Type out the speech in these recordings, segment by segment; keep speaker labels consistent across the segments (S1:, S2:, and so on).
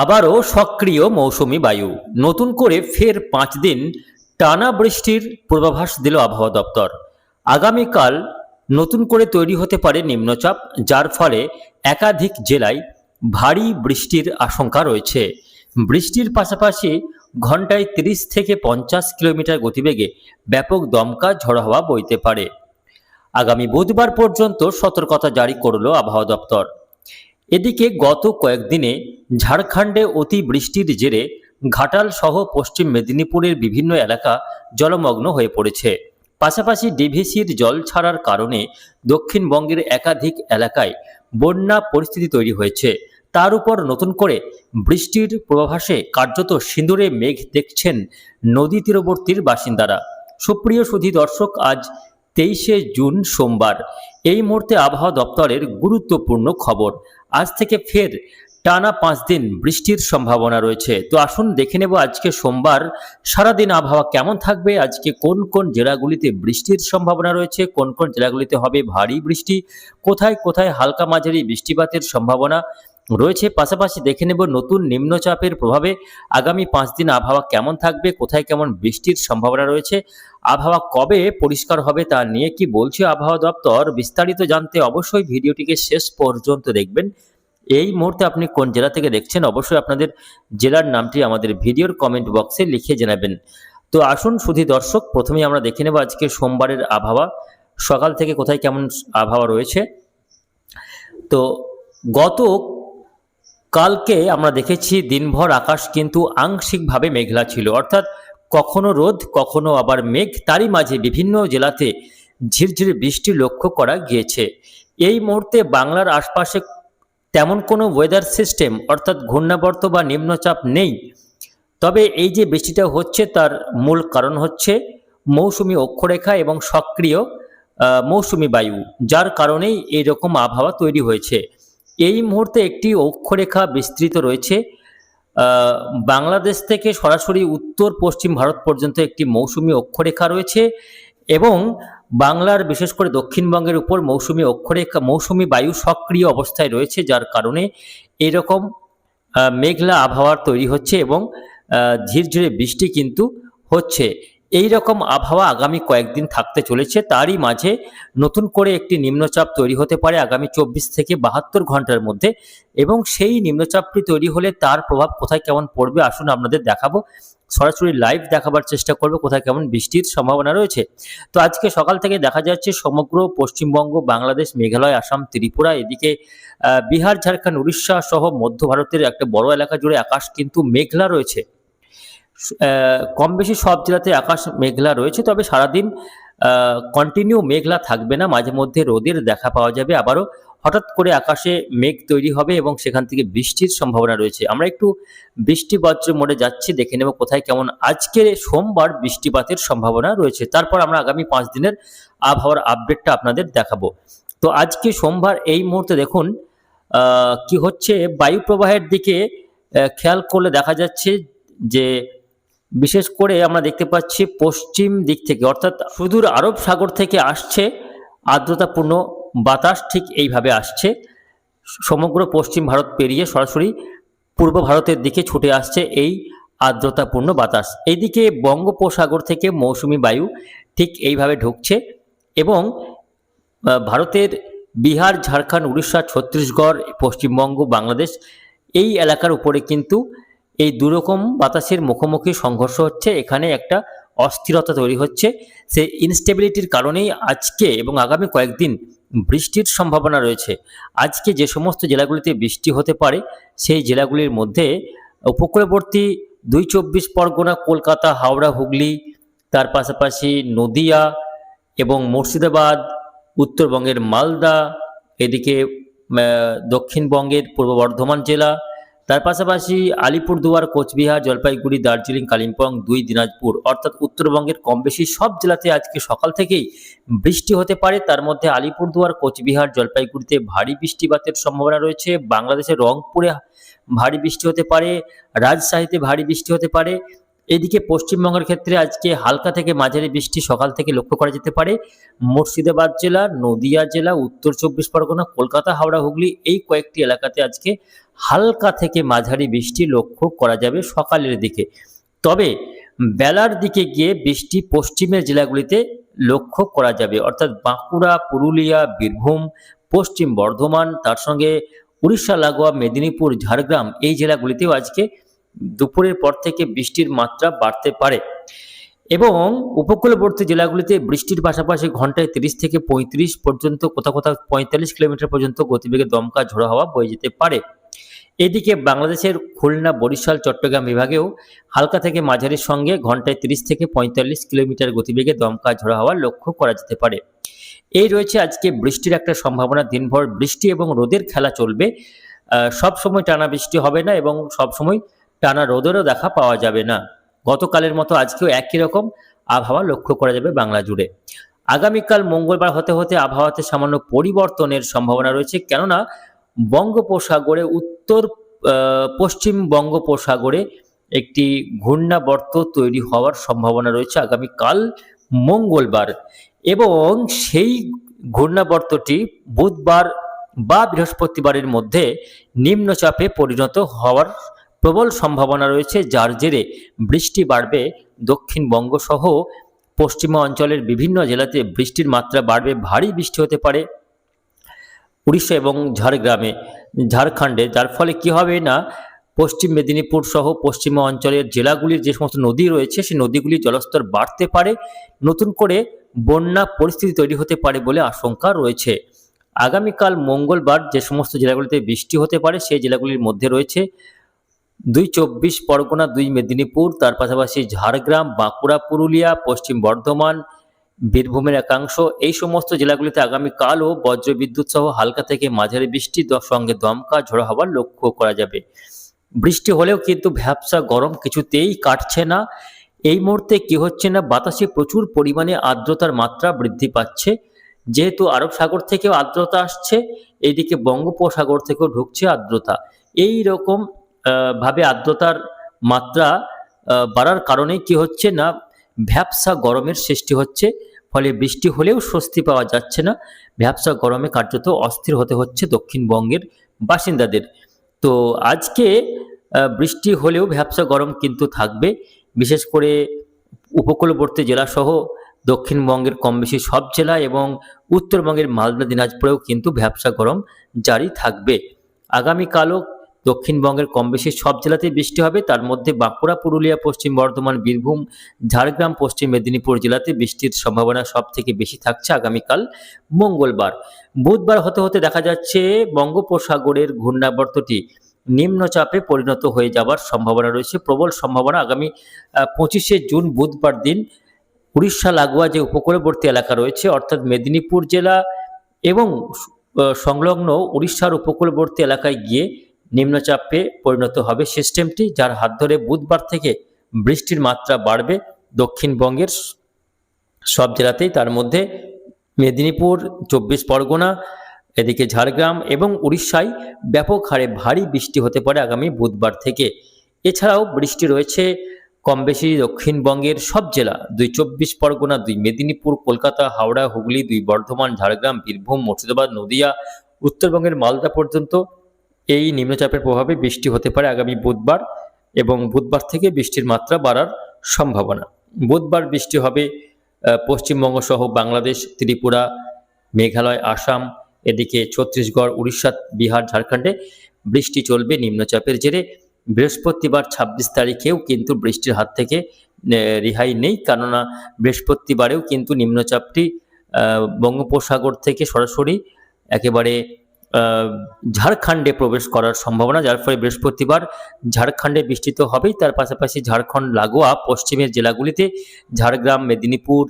S1: আবারও সক্রিয় মৌসুমি বায়ু। নতুন করে ফের পাঁচ দিন টানা বৃষ্টির পূর্বাভাস দিল আবহাওয়া দপ্তর। আগামীকাল নতুন করে তৈরি হতে পারে নিম্নচাপ, যার ফলে একাধিক জেলায় ভারী বৃষ্টির আশঙ্কা রয়েছে। বৃষ্টির পাশাপাশি ঘন্টায় তিরিশ থেকে পঞ্চাশ কিলোমিটার গতিবেগে ব্যাপক দমকা ঝড়ো হওয়া বইতে পারে। আগামী বুধবার পর্যন্ত সতর্কতা জারি করল আবহাওয়া দপ্তর। এদিকে গত কয়েকদিনে ঝাড়খণ্ডে অতি বৃষ্টির জেরে ঘাটাল সহ পশ্চিম মেদিনীপুরের বিভিন্ন এলাকা জলমগ্ন হয়ে পড়েছে। পাশাপাশি ডিভিসির জল ছাড়ার কারণে দক্ষিণবঙ্গের একাধিক এলাকায় বন্যা পরিস্থিতি তৈরি হয়েছে। তার উপর নতুন করে বৃষ্টির পূর্বাভাসে কার্যত সিঁদুরে মেঘ দেখছেন নদী তীরবর্তীর বাসিন্দারা। সুপ্রিয় সুধী দর্শক, আজ তেইশে জুন সোমবার। এই মুহূর্তে আবহাওয়া দপ্তরের গুরুত্বপূর্ণ খবর। আজ থেকে ফের টানা পাঁচ দিন বৃষ্টির সম্ভাবনা রয়েছে। তো আসুন দেখে নেব আজকে সোমবার সারাদিন আবহাওয়া কেমন থাকবে, আজকে কোন কোন জেলাগুলিতে বৃষ্টির সম্ভাবনা রয়েছে, কোন কোন জেলাগুলিতে হবে ভারী বৃষ্টি, কোথায় কোথায় হালকা মাঝারি বৃষ্টিপাতের সম্ভাবনা রয়েছে, পাশাপাশি দেখে নেব নতুন নিম্নচাপের প্রভাবে আগামী পাঁচ দিন আবহাওয়া কেমন থাকবে, কোথায় কেমন বৃষ্টির সম্ভাবনা রয়েছে, আবহাওয়া কবে পরিষ্কার হবে তা নিয়ে কি বলছে আবহাওয়া দপ্তর, বিস্তারিত জানতে অবশ্যই ভিডিওটিকে শেষ পর্যন্ত দেখবেন। এই মুহূর্তে আপনি কোন জেলা থেকে দেখছেন, অবশ্যই আপনাদের জেলার নামটি আমাদের ভিডিওর কমেন্ট বক্সে লিখে জানাবেন। তো আসুন শুধু দর্শক, প্রথমেই আমরা দেখে নেব আজকে সোমবারের আবহাওয়া, সকাল থেকে কোথায় কেমন আবহাওয়া রয়েছে। তো গত কালকে আমরা দেখেছি দিনভর আকাশ কিন্তু আংশিকভাবে মেঘলা ছিল। অর্থাৎ কখনো রোদ, কখনো আবার মেঘ, তারই মাঝে বিভিন্ন জেলাতে ঝিরঝিরে বৃষ্টি লক্ষ্য করা গিয়েছে। এই মুহূর্তে বাংলার আশপাশে তেমন কোনো ওয়েদার সিস্টেম অর্থাৎ ঘূর্ণাবর্ত বা নিম্নচাপ নেই। তবে এই যে বৃষ্টিটা হচ্ছে, তার মূল কারণ হচ্ছে মৌসুমি অক্ষরেখা এবং সক্রিয় মৌসুমি বায়ু, যার কারণেই এই রকম আবহাওয়া তৈরি হয়েছে। এই মুহূর্তে একটি অক্ষরেখা বিস্তৃত রয়েছে। বাংলাদেশ থেকে সরাসরি উত্তর পশ্চিম ভারত পর্যন্ত একটি মৌসুমি অক্ষরেখা রয়েছে এবং বাংলার বিশেষ করে দক্ষিণবঙ্গের উপর মৌসুমি অক্ষরেখা, মৌসুমি বায়ু সক্রিয় অবস্থায় রয়েছে যার কারণে এরকম মেঘলা আবহাওয়ার তৈরি হচ্ছে এবং ঝিরঝিরে বৃষ্টি কিন্তু হচ্ছে। এই রকম আবহাওয়া আগামী কয়েকদিন থাকতে চলেছে। তারই মাঝে নতুন করে একটি নিম্নচাপ তৈরি হতে পারে আগামী চব্বিশ থেকে বাহাত্তর ঘণ্টার মধ্যে এবং সেই নিম্নচাপটি তৈরি হলে তার প্রভাব কোথায় কেমন পড়বে আসুন আপনাদের দেখাবো। সরাসরি লাইভ দেখাবার চেষ্টা করব কোথায় কেমন বৃষ্টির সম্ভাবনা রয়েছে। তো আজকে সকাল থেকে দেখা যাচ্ছে সমগ্র পশ্চিমবঙ্গ, বাংলাদেশ, মেঘালয়, আসাম, ত্রিপুরা, এদিকে বিহার, ঝাড়খণ্ড, উড়িষ্যা সহ মধ্য ভারতের একটা বড় এলাকা জুড়ে আকাশ কিন্তু মেঘলা রয়েছে। কম বেশি সব জেলাতে আকাশ মেঘলা রয়েছে, তবে সারাদিন কন্টিনিউ মেঘলা থাকবে না। মাঝে মধ্যে রোদের দেখা পাওয়া যাবে। আবারও হঠাৎ করে আকাশে মেঘ তৈরি হবে এবং সেখান থেকে বৃষ্টির সম্ভাবনা রয়েছে। আমরা একটু বৃষ্টি বজ্র মোড়ে যাচ্ছি, দেখে নেব কোথায় কেমন আজকে সোমবার বৃষ্টিপাতের সম্ভাবনা রয়েছে। তারপর আমরা আগামী পাঁচ দিনের আবহাওয়ার আপডেটটা আপনাদের দেখাবো। তো আজকে সোমবার এই মুহূর্তে দেখুন কি হচ্ছে? বায়ু প্রবাহের দিকে খেয়াল করলে দেখা যাচ্ছে যে বিশেষ করে আমরা দেখতে পাচ্ছি পশ্চিম দিক থেকে, অর্থাৎ সুদূর আরব সাগর থেকে আসছে আর্দ্রতাপূর্ণ বাতাস, ঠিক এইভাবে আসছে। সমগ্র পশ্চিম ভারত পেরিয়ে সরাসরি পূর্ব ভারতের দিকে ছুটে আসছে এই আর্দ্রতাপূর্ণ বাতাস। এইদিকে বঙ্গোপসাগর থেকে মৌসুমি বায়ু ঠিক এইভাবে ঢুকছে এবং ভারতের বিহার, ঝাড়খণ্ড, উড়িষ্যা, ছত্তিশগড়, পশ্চিমবঙ্গ, বাংলাদেশ এই এলাকার উপরে কিন্তু এই দুরকম বাতাসের মুখোমুখি সংঘর্ষ হচ্ছে, এখানে একটা অস্থিরতা তৈরি হচ্ছে। সেই ইনস্টেবিলিটির কারণেই আজকে এবং আগামী কয়েকদিন বৃষ্টির সম্ভাবনা রয়েছে। আজকে যে সমস্ত জেলাগুলিতে বৃষ্টি হতে পারে, সেই জেলাগুলির মধ্যে উপকূলবর্তী দুই চব্বিশ পরগনা, কলকাতা, হাওড়া, হুগলি, তার পাশাপাশি নদিয়া এবং মুর্শিদাবাদ, উত্তরবঙ্গের মালদা, এদিকে দক্ষিণবঙ্গের পূর্ব বর্ধমান জেলা তার পাশাপাশি আলিপুরদুয়ার, কোচবিহার, জলপাইগুড়ি, দার্জিলিং, কালিম্পং, দুই দিনাজপুর অর্থাৎ উত্তরবঙ্গের কম বেশি সব জেলাতে আজকে সকাল থেকেই বৃষ্টি হতে পারে। তার মধ্যে আলিপুরদুয়ার, কোচবিহার, জলপাইগুড়িতে ভারী বৃষ্টিপাতের সম্ভাবনা রয়েছে। বাংলাদেশের রংপুরে ভারী বৃষ্টি হতে পারে, রাজশাহীতে ভারী বৃষ্টি হতে পারে। এদিকে পশ্চিমবঙ্গের ক্ষেত্রে আজকে হালকা থেকে মাঝারি বৃষ্টি সকাল থেকে লক্ষ্য করা যেতে পারে। মুর্শিদাবাদ জেলা, নদিয়া জেলা, উত্তর চব্বিশ পরগনা, কলকাতা, হাওড়া, হুগলি এই কয়েকটি এলাকাতে আজকে হালকা থেকে মাঝারি বৃষ্টি লক্ষ্য করা যাবে সকালের দিকে। তবে বেলার দিকে গিয়ে বৃষ্টি পশ্চিমের জেলাগুলিতে লক্ষ্য করা যাবে। অর্থাৎ বাঁকুড়া, পুরুলিয়া, বীরভূম, পশ্চিম বর্ধমান, তার সঙ্গে উড়িষ্যা, লাগোয়া, মেদিনীপুর, ঝাড়গ্রাম এই জেলাগুলিতেও আজকে দুপুরের পর থেকে বৃষ্টির মাত্রা বাড়তে পারে। এবং উপকূলবর্তী জেলাগুলিতে বৃষ্টির পাশাপাশি ঘন্টায় তিরিশ থেকে পঁয়ত্রিশ পর্যন্ত, কোথাও কোথাও পঁয়তাল্লিশ কিলোমিটার পর্যন্ত গতিবেগে দমকা ঝোড়ো হাওয়া বয়ে যেতে পারে। এদিকে বাংলাদেশের খুলনা, বরিশাল, চট্টগ্রাম বিভাগেও হালকা থেকে মাঝারির সঙ্গে ঘন্টায় তিরিশ থেকে পঁয়তাল্লিশ কিলোমিটার গতিবেগে দমকা ঝোড়ো হাওয়া লক্ষ্য করা যেতে পারে। এই রয়েছে আজকে বৃষ্টির একটা সম্ভাবনা। দিনভর বৃষ্টি এবং রোদের খেলা চলবে। সব সময় টানা বৃষ্টি হবে না এবং সব সময় টানা রোদেরও দেখা পাওয়া যাবে না। গতকালের মতো আজকেও একই রকম আবহাওয়া লক্ষ্য করা যাবে বাংলা জুড়ে। আগামীকাল মঙ্গলবার হতে হতে আবহাওয়াতে সামান্য পরিবর্তনের সম্ভাবনা রয়েছে। কেননা বঙ্গোপসাগরে উত্তর পশ্চিম বঙ্গোপসাগরে একটি ঘূর্ণাবর্ত তৈরি হওয়ার সম্ভাবনা রয়েছে আগামীকাল মঙ্গলবার এবং সেই ঘূর্ণাবর্তটি বুধবার বা বৃহস্পতিবারের মধ্যে নিম্নচাপে পরিণত হওয়ার প্রবল সম্ভাবনা রয়েছে, যার জেরে বৃষ্টি বাড়বে দক্ষিণবঙ্গ সহ পশ্চিমা অঞ্চলের বিভিন্ন জেলাতে বৃষ্টির মাত্রা বাড়বে, ভারী বৃষ্টি হতে পারে। উড়িষ্যা এবং ঝাড়গ্রামে, ঝাড়খণ্ডে, যার ফলে কি হবে না, পশ্চিম মেদিনীপুর সহ পশ্চিমা অঞ্চলের জেলাগুলির যে সমস্ত নদী রয়েছে, সেই নদীগুলির জলস্তর বাড়তে পারে। নতুন করে বন্যা পরিস্থিতি তৈরি হতে পারে বলে আশঙ্কা রয়েছে। আগামীকাল মঙ্গলবার যে সমস্ত জেলাগুলিতে বৃষ্টি হতে পারে, সেই জেলাগুলির মধ্যে রয়েছে দুই চব্বিশ পরগনা, দুই মেদিনীপুর, তার পাশাপাশি ঝাড়গ্রাম, বাঁকুড়া, পুরুলিয়া, পশ্চিম বর্ধমান বীরভূমের একাংশ, এই সমস্ত জেলাগুলিতে আগামীকালও বজ্রবিদ্যুৎ সহ হালকা থেকে মাঝারি বৃষ্টি সঙ্গে দমকা ঝোড়ো হওয়ার লক্ষ্য করা যাবে। বৃষ্টি হলেও কিন্তু ভ্যাবসা গরম কিছুতেই কাটছে না। এই মুহূর্তে কি হচ্ছে না, বাতাসে প্রচুর পরিমাণে আর্দ্রতার মাত্রা বৃদ্ধি পাচ্ছে। যেহেতু আরব সাগর থেকেও আর্দ্রতা আসছে এইদিকে বঙ্গোপসাগর থেকেও ঢুকছে আর্দ্রতা। এই রকম ভাবে আর্দ্রতার মাত্রা বাড়ার কারণে কি হচ্ছে না ভ্যাবসা গরমের সৃষ্টি হচ্ছে, ফলে বৃষ্টি হলেও স্বস্তি পাওয়া যাচ্ছে না। ভ্যাবসা গরমে কার্যত অস্থির হতে হচ্ছে দক্ষিণবঙ্গের বাসিন্দাদের। তো আজকে বৃষ্টি হলেও ভ্যাবসা গরম কিন্তু থাকবে। বিশেষ করে উপকূলবর্তী জেলাসহ দক্ষিণবঙ্গের কম বেশি সব জেলা এবং উত্তরবঙ্গের মালদা, দিনাজপুরেও কিন্তু ভ্যাবসা গরম জারি থাকবে। আগামীকালও দক্ষিণবঙ্গের কম বেশি সব জেলাতেই বৃষ্টি হবে। তার মধ্যে বাঁকুড়া, পুরুলিয়া, পশ্চিম বর্ধমান, বীরভূম, ঝাড়গ্রাম, পশ্চিম মেদিনীপুর জেলাতে বৃষ্টির সম্ভাবনা সব থেকে বেশি থাকছে আগামীকাল মঙ্গলবার। বুধবার হতে হতে দেখা যাচ্ছে বঙ্গোপসাগরের ঘূর্ণাবর্তটি নিম্নচাপে পরিণত হয়ে যাবার সম্ভাবনা রয়েছে। প্রবল সম্ভাবনা আগামী পঁচিশে জুন বুধবার দিন উড়িষ্যা, লাগোয়া যে উপকূলবর্তী এলাকা রয়েছে, অর্থাৎ মেদিনীপুর জেলা এবং সংলগ্ন উড়িষ্যার উপকূলবর্তী এলাকায় গিয়ে নিম্নচাপে পরিণত হবে সিস্টেমটি, যার হাত ধরে বুধবার থেকে বৃষ্টির মাত্রা বাড়বে দক্ষিণবঙ্গের সব জেলাতেই। তার মধ্যে মেদিনীপুর, চব্বিশ পরগনা, এদিকে ঝাড়গ্রাম এবং উড়িষ্যায় ব্যাপক হারে ভারী বৃষ্টি হতে পারে আগামী বুধবার থেকে। এছাড়াও বৃষ্টি রয়েছে কম বেশি দক্ষিণবঙ্গের সব জেলা, দুই চব্বিশ পরগনা, দুই মেদিনীপুর, কলকাতা, হাওড়া, হুগলি, দুই বর্ধমান, ঝাড়গ্রাম, বীরভূম, মুর্শিদাবাদ, নদিয়া, উত্তরবঙ্গের মালদা পর্যন্ত এই নিম্নচাপের প্রভাবে বৃষ্টি হতে পারে আগামী বুধবার এবং বুধবার থেকে বৃষ্টির মাত্রা বাড়ার সম্ভাবনা। বুধবার বৃষ্টি হবে পশ্চিমবঙ্গ সহ বাংলাদেশ, ত্রিপুরা, মেঘালয়, আসাম, এদিকে ছত্তিশগড়, উড়িষ্যা, বিহার, ঝাড়খণ্ডে বৃষ্টি চলবে নিম্নচাপের জেরে। বৃহস্পতিবার ছাব্বিশ তারিখেও কিন্তু বৃষ্টির হাত থেকে রেহাই নেই কেননা বৃহস্পতিবারেও কিন্তু নিম্নচাপটি বঙ্গোপসাগর থেকে সরাসরি একেবারে ঝাড়খণ্ডে প্রবেশ করার সম্ভাবনা, যার ফলে বৃহস্পতিবার ঝাড়খণ্ডে বৃষ্টি তো হবেই। তার পাশাপাশি ঝাড়খণ্ড, লাগোয়া, পশ্চিমের জেলাগুলিতে ঝাড়গ্রাম, মেদিনীপুর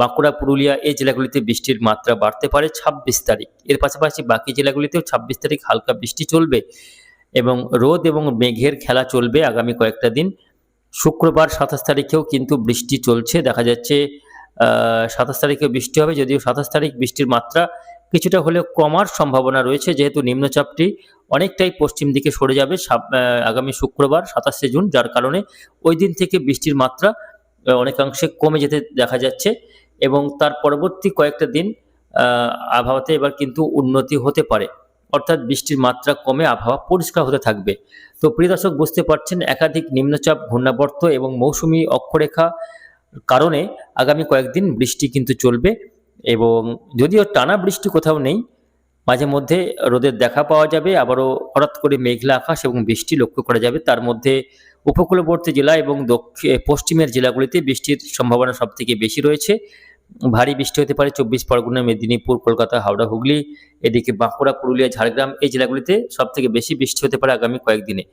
S1: বাঁকুড়া, পুরুলিয়া এই জেলাগুলিতে বৃষ্টির মাত্রা বাড়তে পারে ছাব্বিশ তারিখ। এর পাশাপাশি বাকি জেলাগুলিতেও ছাব্বিশ তারিখ হালকা বৃষ্টি চলবে এবং রোদ এবং মেঘের খেলা চলবে আগামী কয়েকটা দিন। শুক্রবার সাতাশ তারিখেও কিন্তু বৃষ্টি চলছে। দেখা যাচ্ছে সাতাশ তারিখেও বৃষ্টি হবে, যদিও সাতাশ তারিখ বৃষ্টির মাত্রা কিছুটা হলেও কমার সম্ভাবনা রয়েছে, যেহেতু নিম্নচাপটি অনেকটাই পশ্চিম দিকে সরে যাবে আগামী শুক্রবার সাতাশে জুন, যার কারণে ওই দিন থেকে বৃষ্টির মাত্রা অনেকাংশে কমে যেতে দেখা যাচ্ছে এবং তার পরবর্তী কয়েকটা দিন আবহাওয়াতে এবার কিন্তু উন্নতি হতে পারে। অর্থাৎ বৃষ্টির মাত্রা কমে, আবহাওয়া পরিষ্কার হতে থাকবে। তো প্রিয় দর্শক, বুঝতে পারছেন, একাধিক নিম্নচাপ, ঘূর্ণাবর্ত এবং মৌসুমি অক্ষরেখা কারণে আগামী কয়েকদিন বৃষ্টি কিন্তু চলবে। এবং যদিও টানা বৃষ্টি কোথাও নেই, মাঝে মধ্যে রোদের দেখা পাওয়া যাবে, আবারও হঠাৎ করে মেঘলা আকাশ এবং বৃষ্টি লক্ষ্য করা যাবে। তার মধ্যে উপকূলবর্তী জেলা এবং দক্ষিণ পশ্চিমের জেলাগুলিতে বৃষ্টির সম্ভাবনা সব থেকে বেশি রয়েছে। ভারী বৃষ্টি হতে পারে চব্বিশ পরগনা, মেদিনীপুর, কলকাতা, হাওড়া, হুগলি, এদিকে বাঁকুড়া, পুরুলিয়া, ঝাড়গ্রাম এই জেলাগুলিতে সব থেকে বেশি বৃষ্টি হতে পারে আগামী কয়েকদিনে।